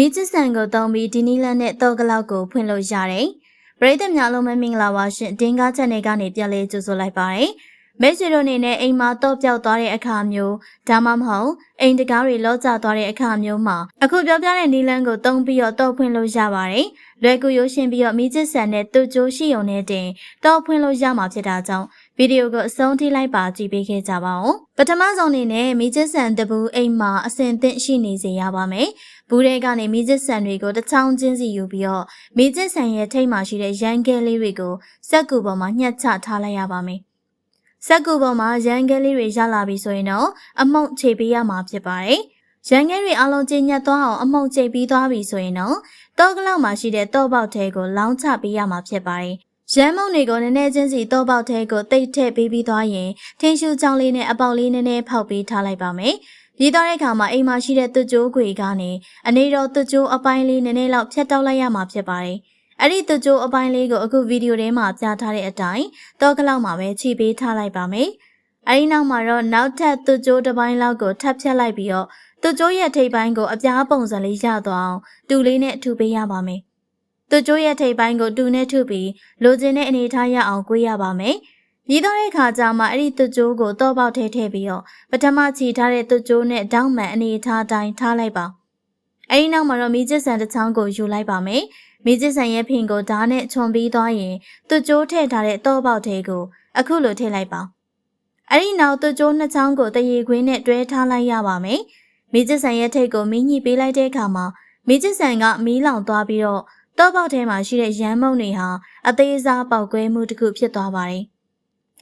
မီးချစ်ဆန်ကိုတုံးပြီးဒီနီလန်နဲ့တောကလောက်ကိုဖွင့်လို့ရတယ်။ပရိသတ်များလုံးမမင်္ဂလာပါရှင်။ဒင်းကားချက်နယ်ကနေပြန်လေးကြိုဆိုလိုက်ပါရစေ။မိတ်ဆွေတို့အနေနဲ့အိမ်မှာတော့ပြောက်သွားတဲ့အခါမျိုးဒါမှမဟုတ်အိမ်တကားတွေလောကျသွားတဲ့အခါမျိုးမှာအခုပြောပြတဲ့နီလန်ကိုတုံးပြီးတော့တော့ဖွင့်လို့ရပါတယ်။လွယ်ကူရိုးရှင်းပြီးတော့မီးချစ်ဆန်နဲ့တူကျိုးရှိုံနဲ့တင်တော့ဖွင့်လို့ရမှာဖြစ်တာကြောင့်ဗီဒီယိုကိုအဆုံးထိလိုက်ပါကြည့်ပေးခဲ့ကြပါဦး။ပထမဆုံးအနေနဲ့မီးချစ်ဆန်တပူအိမ်မှာအစင်သင့်ရှိနေစေရပါမယ်။ ဘူးထဲကနေမီးချစ်ဆန်တွေကိုတစ်ချောင်းချင်းစီယူပြီးတော့မီးချစ်ဆန်ရဲ့ထိတ်မှာရှိတဲ့ရန်ကဲလေးတွေကိုစက်ကူပေါ်မှာညှက်ချထားလိုက်ရပါမယ်။စက်ကူပေါ်မှာရန်ကဲလေးတွေရလာပြီဆိုရင်တော့အမုံခြေပေးရမှာဖြစ်ပါတယ်။ရန်ကဲတွေအလုံးချင်းညက်သွားအောင်အမုံချိန်ပြီးသွားပြီဆိုရင်တော့တောကလောက်မှာရှိတဲ့တောပေါက်ထဲကိုလောင်းချပေးရမှာဖြစ်ပါတယ်။ရမ်းမုံတွေကိုနည်းနည်းချင်းစီတောပေါက်ထဲကိုတိတ်ထည့်ပေးပြီးသွားရင်ထင်းရှူချောင်းလေးနဲ့အပေါက်လေးနည်းနည်းဖောက်ပေးထားလိုက်ပါမယ်။ ပြီးတော့တဲ့အခါမှာအိမ်မှာရှိတဲ့သွကြိုးခွေကနေအနေတော်သွကြိုးအပိုင်းလေးနည်းနည်းလောက်ဖြတ်တောက်လိုက်ရမှာဖြစ်ပါတယ်။အဲ့ဒီသွကြိုးအပိုင်းလေးကိုအခုဗီဒီယိုထဲမှာပြထားတဲ့အတိုင်းတောကလောက်မှာပဲခြိပေးထားလိုက်ပါမယ်။အဲဒီနောက်မှာတော့နောက်ထပ်သွကြိုးတစ်ပိုင်းလောက်ကိုထပ်ဖြတ်လိုက်ပြီးတော့သွကြိုးရဲ့ထိပ်ပိုင်းကိုအပြားပုံစံလေးရသွားအောင်တူလေးနဲ့ထူပေးရပါမယ်။သွကြိုးရဲ့ထိပ်ပိုင်းကိုတူနဲ့ထုပြီးလိုချင်တဲ့အနေထားရအောင်꿰ရပါမယ်။ ပြီးတော့တဲ့အခါကျမှအဲ့ဒီသွကြိုးကိုတော့ပေါက်ထဲထည့်ပြီးတော့ပထမချီထားတဲ့သွကြိုးနဲ့တောင်းမှန်အနေထားတိုင်းထားလိုက်ပါ။အဲဒီနောက်မှာတော့မီးကျစ်ဆန်တစ်ချောင်းကိုယူလိုက်ပါမယ်။မီးကျစ်ဆန်ရဲ့ဖင်ကိုဓာတ်နဲ့ခြုံပြီးသွားရင်သွကြိုးထည့်ထားတဲ့တော့ပေါက်ထဲကိုအခုလိုထည့်လိုက်ပါ။အဲဒီနောက်သွကြိုးနှစ်ချောင်းကိုတရေခွင်းနဲ့တွဲထားလိုက်ရပါမယ်။မီးကျစ်ဆန်ရဲ့ထိတ်ကိုမီးညှိပေးလိုက်တဲ့အခါမှာမီးကျစ်ဆန်ကမီးလောင်သွားပြီးတော့တော့ပေါက်ထဲမှာရှိတဲ့ရမ်းမုံတွေဟာအသေးစားပေါက်ကွဲမှုတစ်ခုဖြစ်သွားပါတယ်။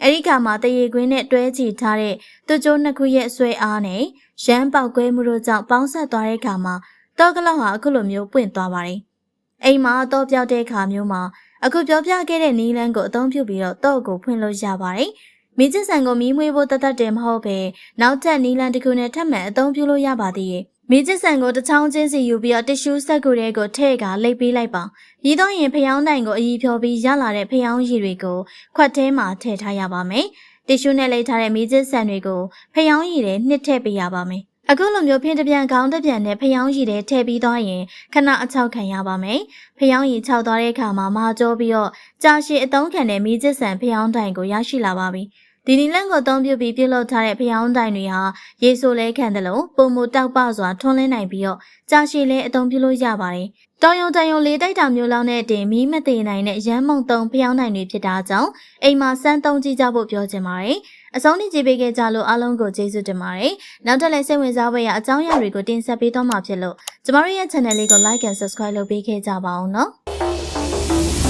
အဲဒီခါမှာတရေခွင်းနဲ့တွဲချီထားတဲ့သူကျိုးနှစ်ခုရဲ့ဆွဲအားနဲ့ရမ်းပေါက်ကွဲမှုတို့ကြောင့်ပေါင်းဆက်သွားတဲ့အခါမှာတော့ကလောက်ဟာအခုလိုမျိုးပွင့်သွားပါတယ်။အိမ်မှာတော့ပြောက်တဲ့အခါမျိုးမှာအခုပြောပြခဲ့တဲ့နီးလန်းကိုအသုံးပြုပြီးတော့တော့ကိုဖွင့်လို့ရပါတယ်။မီးကျဆန်ကိုမီးမွေးဖို့တသက်တယ်မဟုတ်ပဲနောက်ထပ်နီးလန်းတစ်ခုနဲ့ထပ်မံအသုံးပြုလို့ရပါသေးရဲ့။ မီးကျဆန်ကိုတစ်ချောင်းချင်းစီယူပြီးတော့တ िश ူးဆက်ကူတွေကိုထည့်ကလိပ်ပေးလိုက်ပါ။ပြီးတော့ရင်ဖျောင်းတိုင်ကိုအည်ဖြော်ပြီးရလာတဲ့ဖျောင်းရည်တွေကိုခွက်ထဲမှာထည့်ထားရပါမယ်။တ िश ူးနဲ့လိပ်ထားတဲ့မီးကျဆန်တွေကိုဖျောင်းရည်တွေနှစ်ထည့်ပေးရပါမယ်။အခုလိုမျိုးဖင်းတပြန်ခေါင်းတပြန်နဲ့ဖျောင်းရည်တွေထည့်ပြီးသွားရင်ခဏအချောက်ခံရပါမယ်။ဖျောင်းရည်ခြောက်သွားတဲ့အခါမှာမာကြောပြီးတော့ကြာရှည်အသုံးခံတဲ့မီးကျဆန်ဖျောင်းတိုင်ကိုရရှိလာပါပြီ။ ဒီနီလန့်ကိုအသုံးပြုပြီးပြုလုပ်ထားတဲ့ဖျောင်းတိုင်တွေဟာရေဆိုလဲခံတယ်လို့ပုံမတောက်ပစွာထွန်းလင်းနိုင်ပြီးတော့ကြာရှည်လဲအသုံးပြုလို့ရပါတယ်။တောင်ယုံတန်ယုံလေးတိုက်တာမျိုးလောက်နဲ့တင်မီးမသေးနိုင်တဲ့ရမ်းမုံတုံဖျောင်းတိုင်တွေဖြစ်တာကြောင့်အိမ်မှာစမ်းသုံးကြည့်ကြဖို့ပြောချင်ပါတယ်။အဆုံးထိကြည့်ပေးခဲ့ကြလို့အားလုံးကိုကျေးဇူးတင်ပါတယ်။နောက်ထပ်လည်းစိတ်ဝင်စားဖို့ရအကြောင်းအရာတွေကိုတင်ဆက်ပေးသွားမှာဖြစ်လို့ကျမတို့ရဲ့ channel လေးကို like and subscribe လုပ်ပေးခဲ့ကြပါအောင်နော်။